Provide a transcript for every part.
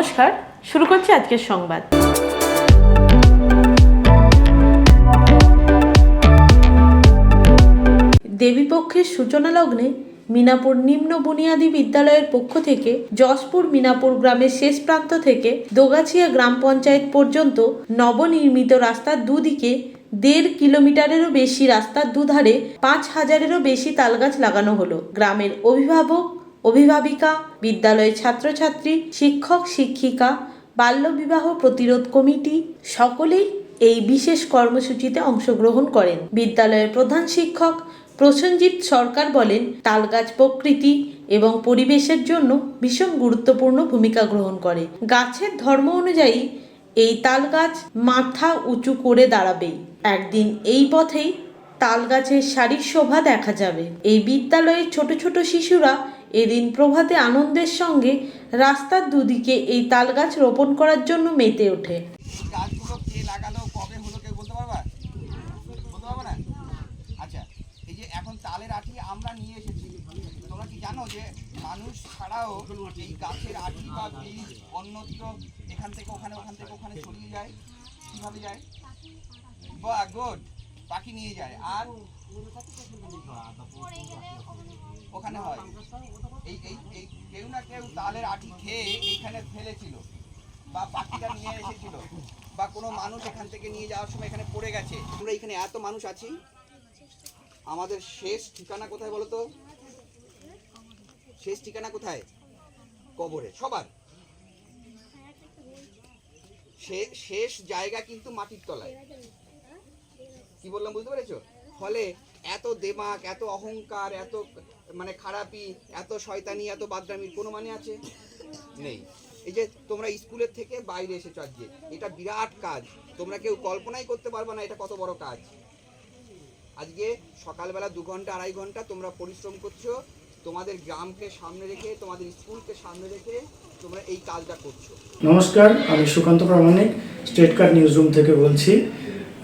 নমস্কার, শুরু করছি আজকের সংবাদ। দেবীপক্ষের সূচনা লগ্নে মিনাপুর নিম্ন বুনিয়াদী বিদ্যালয়ের পক্ষ থেকে যশপুর মিনাপুর গ্রামের শেষ প্রান্ত থেকে দোগাছিয়া গ্রাম পঞ্চায়েত পর্যন্ত নবনির্মিত রাস্তার দুদিকে দেড় কিলোমিটারেরও বেশি রাস্তার দুধারে পাঁচ হাজারেরও বেশি তালগাছ লাগানো হলো। গ্রামের অভিভাবক অভিভাবিকা, বিদ্যালয়ের ছাত্রছাত্রী, শিক্ষক, শিক্ষিকা, বাল্যবিবাহ প্রতিরোধ কমিটি সকলেই এই বিশেষ কর্মসূচিতে অংশগ্রহণ করেন। বিদ্যালয়ের প্রধান শিক্ষক প্রসেনজিৎ সরকার বলেন, তালগাছ প্রকৃতি এবং পরিবেশের জন্য ভীষণ গুরুত্বপূর্ণ ভূমিকা গ্রহণ করে। গাছের ধর্ম অনুযায়ী এই তালগাছ মাথা উঁচু করে দাঁড়াবেই। একদিন এই পথেই তাল গাছের শারীর শোভা দেখা যাবে। এই বিদ্যালয়ের ছোট ছোট শিশুরা এদিন প্রভাতে আনন্দের সঙ্গে রাস্তার দুদিকে এই তাল গাছ রোপণ করার জন্য মেতে ওঠে। গাছগুলো কে লাগালো, কবে হলো, কেউ বলতে বলতে আচ্ছা এই যে এখন তালের আমরা নিয়ে তোমরা কি জানো যে মানুষ ছাড়াও এই গাছের আঠি বা বীজ অন্যত্র এখান থেকে ওখানে, ওখান থেকে ওখানে ছড়িয়ে যায়? কীভাবে যায়? বা গুড পাখি নিয়ে যায়। আর ওখানে হয়। এই এই এই কেউ না কেউ তালের আঠি খেয়ে এইখানে ফেলেছিল বা পাখিটা নিয়ে এসেছিল বা কোনো মানুষ এখান থেকে নিয়ে যাওয়ার সময় এখানে পড়ে গেছে। আমরা এখানে এত মানুষ আছি। আমাদের শেষ ঠিকানা কোথায় বলো তো শেষ ঠিকানা কোথায়? কবরে, সবার। শেষ জায়গা কিন্তু মাটির তলায়। কি বললাম বুঝতে পেরেছ? ফলে এত দেমাক, এত অহংকার, এত মানে খারাপি, এত শয়তানি, এত বাদরামির কোনো মানে আছে? নেই। এই যে তোমরা স্কুলের থেকে বাইরে এসেছ আজকে, এটা বিরাট কাজ। তোমরা কেউ কল্পনাই করতে পারবে না এটা কত বড় কাজ। আজকে সকালবেলা দু ঘণ্টা, আড়াই ঘণ্টা তোমরা পরিশ্রম করছ, তোমাদের গ্রামকে সামনে রেখে, তোমাদের স্কুলকে সামনে রেখে তোমরা এই কাজটা করছ। নমস্কার, আমি Sukanta Pramanik state card news room থেকে বলছি।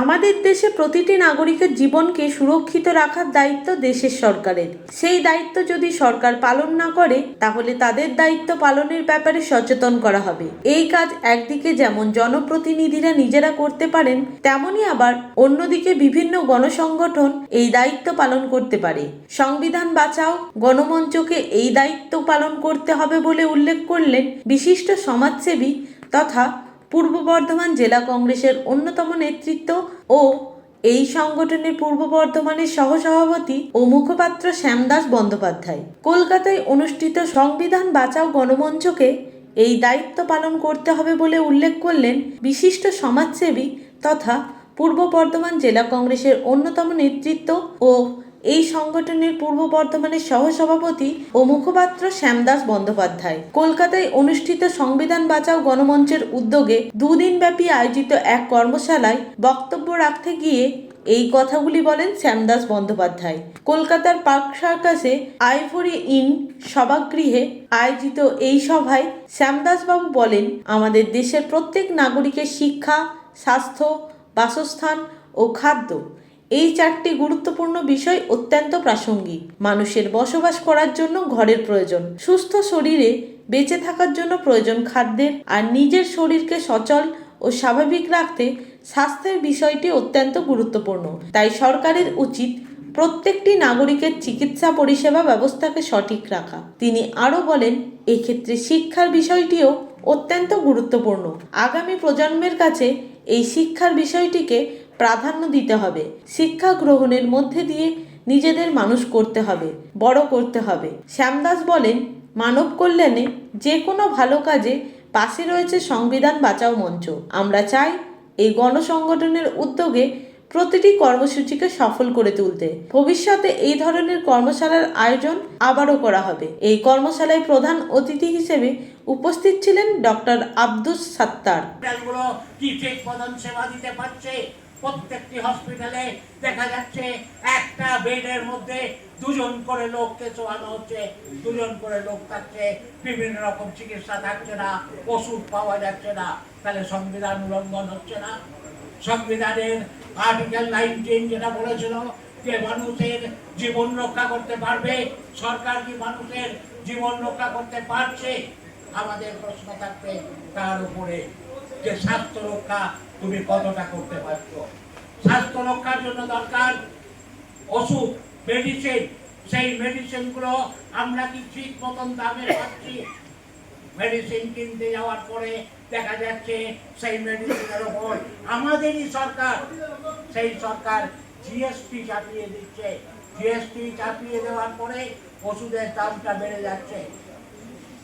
আমাদের দেশে প্রতিটি নাগরিকের জীবনকে সুরক্ষিত রাখার দায়িত্ব দেশের সরকারের। সেই দায়িত্ব যদি সরকার পালন না করে, তাহলে তাদের দায়িত্ব পালনের ব্যাপারে সচেতন করা হবে। এই কাজ একদিকে যেমন জনপ্রতিনিধিরা নিজেরা করতে পারেন, তেমনি আবার অন্যদিকে বিভিন্ন গণসংগঠন এই দায়িত্ব পালন করতে পারে। সংবিধান বাঁচাও, গণমঞ্চকে এই দায়িত্ব পালন করতে হবে বলে উল্লেখ করলেন বিশিষ্ট সমাজসেবী তথা পূর্ব বর্ধমান জেলা কংগ্রেসের অন্যতম নেতৃত্ব ও এই সংগঠনের পূর্ব বর্ধমানের সহসভাপতি ও মুখপাত্র শ্যামদাস বন্দ্যোপাধ্যায়। কলকাতায় অনুষ্ঠিত সংবিধান বাঁচাও গণমঞ্চকে এই দায়িত্ব পালন করতে হবে বলে উল্লেখ করলেন বিশিষ্ট সমাজসেবী তথা পূর্ব বর্ধমান জেলা কংগ্রেসের অন্যতম নেতৃত্ব ও এই সংগঠনের পূর্ব বর্ধমানের সহসভাপতি ও মুখপাত্র শ্যামদাস বন্দ্যোপাধ্যায়। কলকাতায় অনুষ্ঠিত সংবিধান বাঁচাও গণমঞ্চের উদ্যোগে দুদিন ব্যাপী আয়োজিত এক কর্মশালায় বক্তব্য রাখতে গিয়ে এই কথাগুলি বলেন শ্যামদাস বন্দ্যোপাধ্যায়। কলকাতার পার্ক সার্কাসে আইভরি ইন সভাগৃহে আয়োজিত এই সভায় শ্যামদাসবাবু বলেন, আমাদের দেশের প্রত্যেক নাগরিকের শিক্ষা, স্বাস্থ্য, বাসস্থান ও খাদ্য এই চারটি গুরুত্বপূর্ণ বিষয় অত্যন্ত প্রাসঙ্গিক। মানুষের বসবাস করার জন্য ঘরের প্রয়োজন, সুস্থ শরীরে বেঁচে থাকার জন্য প্রয়োজন খাদ্যের, আর নিজের শরীরকে সচল ও স্বাভাবিক রাখতে স্বাস্থ্যের বিষয়টি অত্যন্ত গুরুত্বপূর্ণ। তাই সরকারের উচিত প্রত্যেকটি নাগরিকের চিকিৎসা পরিষেবা ব্যবস্থাকে সঠিক রাখা। তিনি আরও বলেন, এক্ষেত্রে শিক্ষার বিষয়টিও অত্যন্ত গুরুত্বপূর্ণ। আগামী প্রজন্মের কাছে এই শিক্ষার বিষয়টিকে প্রাধান্য দিতে হবে। শিক্ষা গ্রহণের মধ্যে দিয়ে নিজেদের মানুষ করতে হবে, বড় করতে হবে। শ্যামদাস বলেন, মানব কল্যাণে যে কোনো ভালো কাজে পাশে রয়েছে সংবিধান বাঁচাও মঞ্চ। আমরা চাই এই গণসংগঠনের উদ্যোগে প্রতিটি কর্মসূচিকে সফল করে তুলতে। ভবিষ্যতে এই ধরনের কর্মশালার আয়োজন আবারও করা হবে। এই কর্মশালায় প্রধান অতিথি হিসেবে উপস্থিত ছিলেন ডক্টর আব্দুস সাত্তার। কি সেবা দিতে পারছে? প্রত্যেকটি হসপিটালে দেখা যাচ্ছে একটা বেডের মধ্যে দুজন করে লোককে চোয়ানো হচ্ছে, দুজন করে লোক থাকছে, বিভিন্ন রকম চিকিৎসা থাকছে না, ওষুধ পাওয়া যাচ্ছে না, তাহলে সংবিধান উল্লঙ্ঘন হচ্ছে না। সংবিধানের আর্টিকেল নাইনটিন যেটা বলেছিল যে মানুষের জীবন রক্ষা করতে পারবে, সরকার কি মানুষের জীবন রক্ষা করতে পারছে? আমাদের প্রশ্ন থাকবে তার উপরে। যে স্বাস্থ্য রক্ষা তুমি কতটা করতে পারছ? স্বাস্থ্য রক্ষার জন্য দরকার ওষুধ মেডিসিন সেই মেডিসিনগুলো আমরা কি ঠিক মতন দামে পাচ্ছি? মেডিসিন কিনতে যাওয়ার পরে দেখা যাচ্ছে সেই মেডিসিনের ওপর আমাদেরই সরকার, সেই সরকার জিএসটি চাপিয়ে দিচ্ছে। জিএসটি চাপিয়ে দেওয়ার পরে ওষুধের দামটা বেড়ে যাচ্ছে।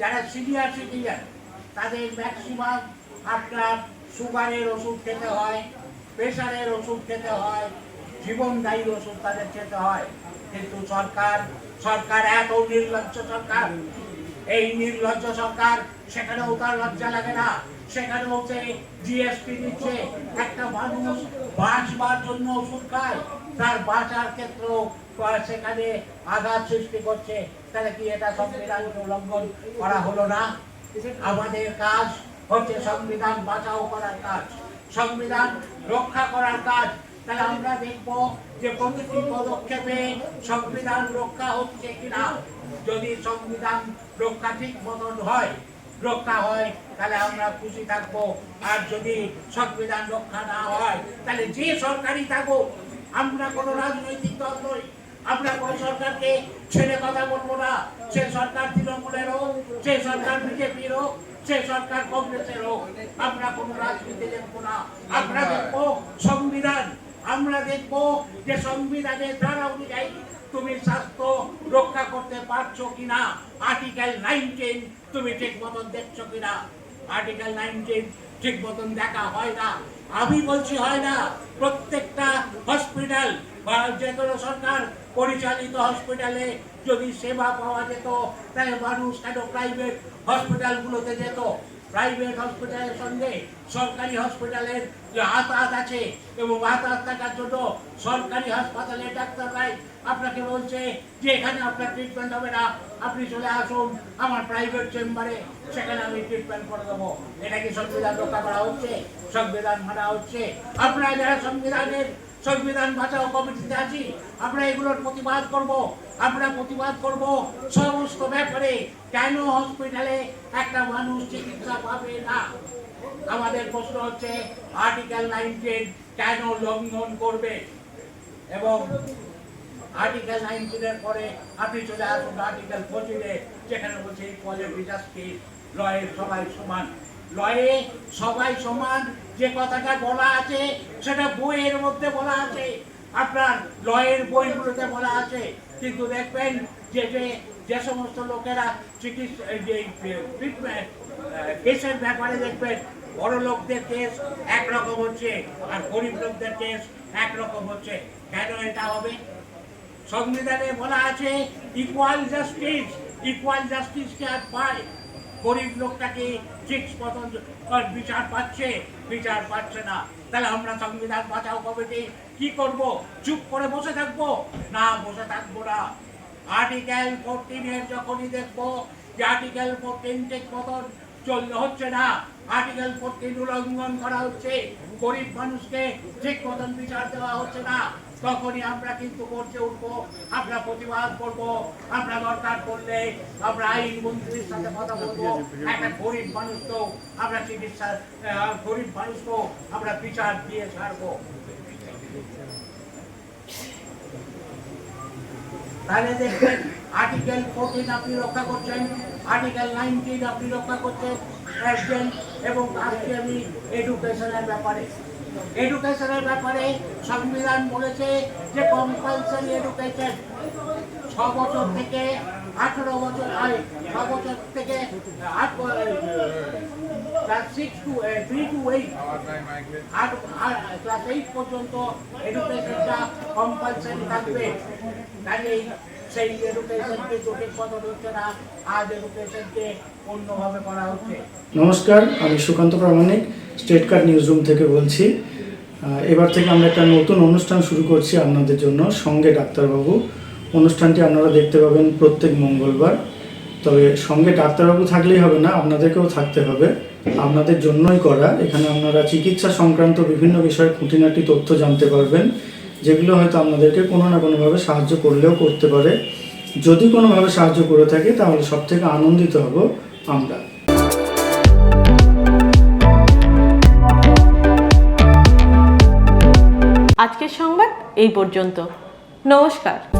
যারা সিনিয়র সিটিজেন তাদের ম্যাক্সিমাম আপনার সুগারের ওষুধ খেতে হয়, প্রেশারের ওষুধ খেতে হয়, জীবনদায়ী ওষুধ তাদের খেতে হয়। কিন্তু সরকার সরকার এত নির্লজ্জ সরকার। এই নির্লজ্জ সরকার সেখানেও তার লজ্জা লাগে না। সেখানেও সে জিএসটি দিচ্ছে। একটা মানুষ বাঁচবার জন্য ওষুধ খায়। তার বাঁচার ক্ষেত্রেও সেখানে আঘাত সৃষ্টি করছে। তাহলে কি এটা সংবিধানকে উল্লঙ্ঘন করা হলো না? আমাদের কাজ হচ্ছে সংবিধান বাঁচাও করার কাজ, সংবিধান রক্ষা করার কাজ। তাহলে আমরা দেখব যে প্রতিটি পদক্ষেপে সংবিধান রক্ষা হচ্ছে কিনা। যদি সংবিধান রক্ষা ঠিক মতন হয়, রক্ষা হয়, তাহলে আমরা খুশি থাকব। আর যদি সংবিধান রক্ষা না হয়, তাহলে যে সরকারই থাকুক। আমরা কোনো রাজনৈতিক দল নই। আমরা কোন সরকারকে ছেড়ে কথা বলব না। সে সরকার তৃণমূলের হোক, সে সরকার বিজেপির হোক সে সরকার কংগ্রেসের হোক আমরা কোনো রাজনীতি দেখব না। আমরা দেখব সংবিধান। আমরা দেখব যে সংবিধানের ধারা অনুযায়ী তুমি স্বাস্থ্য রক্ষা করতে পারছ কিনা আর্টিকেল নাইনটিন তুমি ঠিক মতন দেখছ কিনা। আর্টিকেল নাইনটিন ঠিক মতন দেখা হয় না। আমি বলছি হয় না প্রত্যেকটা হসপিটাল বা যে কোনো সরকার পরিচালিত হসপিটালে যদি সেবা পাওয়া যেত, তাহলে মানুষ কেন প্রাইভেট হসপিটালগুলোতে যেত? প্রাইভেট হসপিটালের সঙ্গে সরকারি হসপিটালের যে হাতাহাত আছে এবং হাতাহাত থাকার জন্য সরকারি হাসপাতালে ডাক্তাররাই আপনাকে বলছে যে এখানে আপনার ট্রিটমেন্ট হবে না, আপনি চলে আসুন আমার প্রাইভেট চেম্বারে সেখানে আমি ট্রিটমেন্ট করে দেবো। এটা কি সংবিধান রক্ষা করা হচ্ছে? সংবিধান মানা হচ্ছে। আপনারা যারা সংবিধানের সংবিধান বাঁচাও কমিটিতে আছি। আমরা এগুলোর প্রতিবাদ করব। আমরা প্রতিবাদ করব সমস্ত ব্যাপারে। কেন হসপিটালে একটা মানুষ চিকিৎসা পাবে না? আমাদের প্রশ্ন হচ্ছে আর্টিকেল নাইনটিন কেন লঙ্ঘন করবে? এবং আর্টিকেল নাইনটিনের পরে আপনি চলে আসুন আর্টিকেল ফোরটিনে যেখানে বলছে ইকুয়ালিটি জাস্টিস লয়ের সবাই সমান। লয়ে সবাই সমান যে কথাটা বলা আছে, সেটা বইয়ের মধ্যে বলা আছে। আপনার লয়ের বইগুলোতে বলা আছে। কিন্তু দেখবেন যে যে যে সমস্ত লোকেরা চিকিৎসা যে ট্রিটমেন্ট কেসের ব্যাপারে দেখবেন, বড় লোকদের কেস একরকম হচ্ছে আর গরিব লোকদের কেস একরকম হচ্ছে। কেন এটা হবে? সংবিধানে বলা আছে ইকুয়াল জাস্টিস ইকুয়াল জাস্টিসকে আজ পায় গরিব লোকটাকে ঠিক মতন বিচার পাচ্ছে বিচার পাচ্ছে না। তাহলে আমরা সংবিধান বাঁচাও কমিটি কি করব? চুপ করে বসে থাকব? না, বসে থাকব না। আর্টিকেল ফোরটিনের যখনই দেখব যে আর্টিকেল ফোরটিন ঠিক মতন চললে হচ্ছে না। আর্টিকেল ফোরটিন উল্লঙ্ঘন করা হচ্ছে, গরিব মানুষকে ঠিক মতন বিচার দেওয়া হচ্ছে না। তখনই আমরা কিন্তু করতে উঠবো, আমরা প্রতিবাদ করব, আমরা দরকার করলে আমরা আইন মন্ত্রীর সাথে কথা বলব। একটা গরিব মানুষকেও আমরা চিকিৎসা গরিব মানুষকেও আমরা বিচার দিয়ে ছাড়বো। তাহলে দেখবেন, আর্টিকেল ফোরটিন আপনি রক্ষা করছেন, আর্টিকেল নাইনটিন আপনি রক্ষা করছেন। প্রেসিডেন্ট এবং আজকে আমি এডুকেশনের ব্যাপারে। এডুকেশনের ব্যাপারে সংবিধান বলেছে যে কম্পালসারি এডুকেশন ছ বছর থেকে আঠেরো বছর আয় ছ বছর থেকে এইট পর্যন্ত এডুকেশনটা কম্পালসারি থাকবে। কাজেই সেই এডুকেশনকে না আজ এডুকেশনকে অন্যভাবে করা হচ্ছে নমস্কার, আমি Sukanta Pramanik state card news room থেকে বলছি। এবার থেকে আমরা একটা নতুন অনুষ্ঠান শুরু করছি আপনাদের জন্য, সঙ্গে ডাক্তারবাবু। অনুষ্ঠানটি আপনারা দেখতে পাবেন প্রত্যেক মঙ্গলবার। তবে সঙ্গে ডাক্তারবাবু থাকলেই হবে না, আপনাদেরকেও থাকতে হবে। আপনাদের জন্যই করা। এখানে আপনারা চিকিৎসা সংক্রান্ত বিভিন্ন বিষয়ে খুঁটিনাটি তথ্য জানতে পারবেন। যেগুলো হয়তো আপনাদেরকে কোনো না কোনোভাবে সাহায্য করলেও করতে পারে। যদি কোনোভাবে সাহায্য করে থাকে, তাহলে সব থেকে আনন্দিত হব আমরা। আজকের সংবাদ এই পর্যন্ত। নমস্কার।